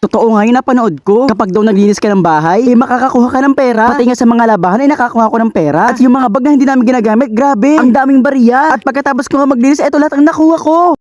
Totoo nga yung napanood ko. Kapag daw naglinis ka ng bahay, eh makakakuha ka ng pera. Pati nga sa mga labahan ay nakakuha ko ng pera. At yung mga bag na hindi namin ginagamit, grabe. Ang daming bariya. At pagkatapos ko nga maglinis, eto lahat ang nakuha ko.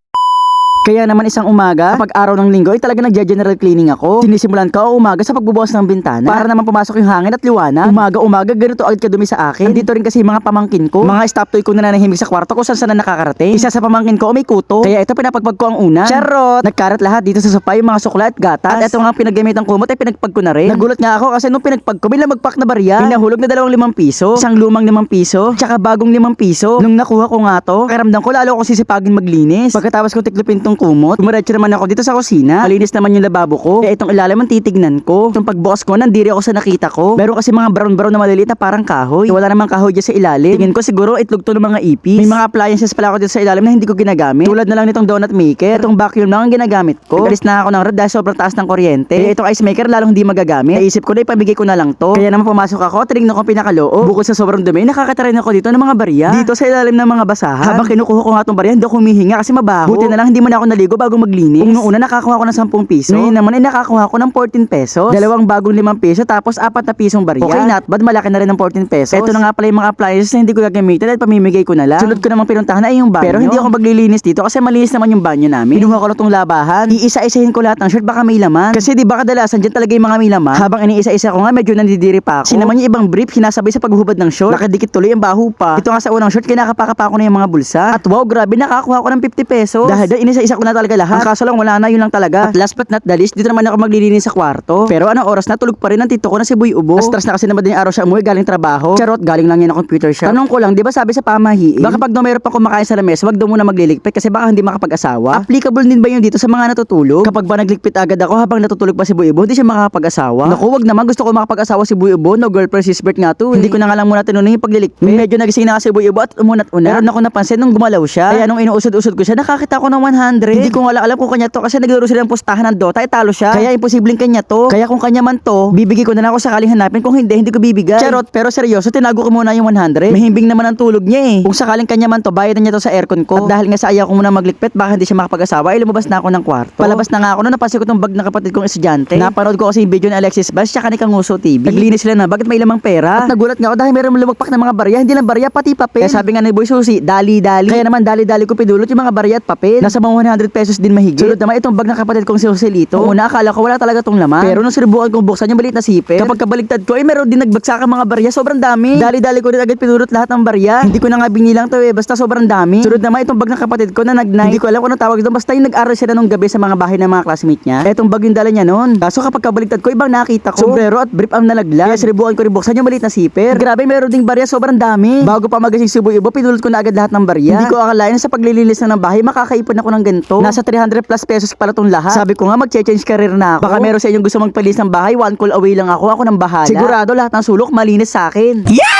Kaya naman isang umaga, kapag araw ng linggo, ay talaga nagja-general cleaning ako. Sinisimulan ko umaga sa pagbubukas ng bintana para naman pumasok yung hangin at liwanag. Umaga-umaga, ganito agad kadumi sa akin. Nandito rin kasi mga pamangkin ko. Mga stop toy ko na nanahimik sa kwarto ko saan saan na nakakarating. Isa sa pamangkin ko may kuto. Kaya ito pinapagpag ko ang una. Charot! Nagkarat lahat dito sa sofa yung mga sukla at gatas. At ito nga pinaggamit ng kumot ay pinagpag ko na rin. Nagulat nga ako kasi nung pinagpag ko, may lamagpak na barya. May nahulog na dalawang limang piso. Isang lumang limang piso. Tsaka bagong limang piso. Nung nakuha ko nga to, karamdam ko lalo ako sisipagin maglinis. Pagkatapos ko tiklopin tong kumot, dumiretso naman ako dito sa kusina. Malinis naman yung lababo ko. Kaya itong ilalim ang titignan ko. Itong pagbukas ko, nandiri ako sa nakita ko. Meron kasi mga brown-brown na maliliit na parang kahoy. Wala namang kahoy dyan sa ilalim. Tingin ko siguro itlog to ng mga ipis. May mga appliances pala ako dito sa ilalim na hindi ko ginagamit. Tulad na lang nitong donut maker. Itong vacuum lang ang ginagamit ko. Nagalis na ako ng rod dahil sobrang taas ng kuryente. Kaya itong ice maker lalong hindi magagamit. Naisip ko na ipamigay ko na lang to. Kaya naman pumasok ako, tinignan ko pinakaloob. Bukod sa sobrang dumi, nakakatarin ako dito ng mga barya. Dito sa ilalim ng mga basahan. Habang kinukuha ko nga itong barya, hindi ako humihinga kasi mabaho. Buti na lang hindi mo na ako naligo bago maglinis. Kung noong una nakakuha ko ng 10 piso, ngayon naman ay nakakuha ko ng 14 pesos. Dalawang bagong 5 piso tapos apat na pisong barya. Okay, not bad. Malaki na rin ng 14 pesos. Ito na nga pala yung mga appliances na hindi ko gagamitin at pamimigay ko na lang. Sunod ko namang pinuntahan ay yung banyo. Pero hindi ako maglilinis dito kasi malinis naman yung banyo namin. Pinuha ko lang tong labahan. Iisa-isahin ko lahat ng shirt baka may laman. Kasi di ba kadalasan dyan talaga yung mga may laman. Habang iniisa-isa ko nga medyo nandidiri pa ako. Sinaman yung ibang brief hinasabay sa paghubad ng short. Nakadikit tuloy ang baho pa. Ito nga sa unang short kinakapaka ko na yung mga bulsa. At wow, grabe nakakuha ko ng 50 pesos. Dahil dahil inisa-isa ko na talaga lahat. Ang kaso lang wala na yun lang talaga. At last but not the least, dito naman ako maglilinis sa kwarto. Pero anong oras na tulog pa rin ang tito ko na si Boy Ubo. Stress na kasi naman din araw siya umuwi galing trabaho. Charot, galing lang yan ng computer shop. Tanong ko lang, di ba sabi sa pamahiin? Baka pag daw mayroon pa kumakain sa lamesa, wag daw muna magliligpit kasi baka hindi makapag-asawa. Applicable din ba yun dito sa mga natutulog? Kapag ba nagligpit agad ako habang natutulog pa si Boy Ubo, hindi siya makakapag-asawa. Naku, wag naman gusto ko makapag-asawa si Boy Ubo. No girlfriend sis birth nga to. eh. Hindi ko na nga lang muna tinunong yung pagliligpit. Medyo nagising na kasi si Boy Ubo at umunat-una. Meron ako napansin nung gumalaw siya. Kaya nung inuusod-usod ko siya, nakakita ko ng 100. Hindi ko nga alam kung kanya to kasi naglaro sila ng pustahan ng Dota, ay talo siya. Kaya imposibleng kanya to. Kaya kung kanya man to, bibigay ko na lang ako sakaling hanapin. Kung hindi, hindi ko bibigay. Charot, pero seryoso, tinago ko muna yung 100. Mahimbing naman ang tulog niya eh. Kung sakaling kanya man to, bayad na niya to sa aircon ko. At dahil nga sa ayaw ko muna maglikpit, baka hindi siya makapag-asawa, ay lumabas na ako ng kwarto. Palabas na nga ako nung napansin ko tong bag ng kapatid kong estudyante. Napanood ko kasi yung video ni Alexis Bass tsaka ni Kanguso TV. Naglinis sila na, bakit may lamang pera? At nagulat nga ako dahil meron lumagpak ng mga barya, hindi lang barya, pati papel. Kaya sabi nga ni Boy Susi, dali-dali. Kaya naman dali-dali ko pinulot yung mga barya at papel. Nasa mga 100 pesos din mahigit. Sunod naman itong bag ng kapatid kong si Joselito. Una akala ko wala talaga tong laman. Pero nung sinubukan kong buksan yung maliit na zipper, kapag kabaligtad ko, ay meron din nagbagsak ang mga barya. Sobrang dami. Dali-dali ko rin agad pinulot lahat ng barya. Hindi ko na nga binilang to eh, basta sobrang dami. Sunod naman itong bag ng kapatid ko na nag-night. Hindi ko alam kung ano tawag doon, basta yung nag-aral sila nung gabi sa mga bahay ng mga classmate niya. Etong bag yung dala niya noon. Kaso kapag kabaligtad ko, ibang nakita ko. Sombrero at brief ang nalaglag. Kaya sinubukan ko rin buksan yung maliit na zipper. Grabe, meron ding barya, sobrang dami. Bago pa magising si Boy Ibo, pinulot ko na agad lahat ng barya. Hindi ko akalain sa paglilinis na ng bahay, makakaipon ako ng ganito. Nasa 300 plus pesos pala tong lahat. Sabi ko nga, mag-change career na ako. Baka meron sa inyong gusto magpalis ng bahay, one call away lang ako, ako nang bahala. Sigurado lahat ng sulok malinis sa akin. Yeah!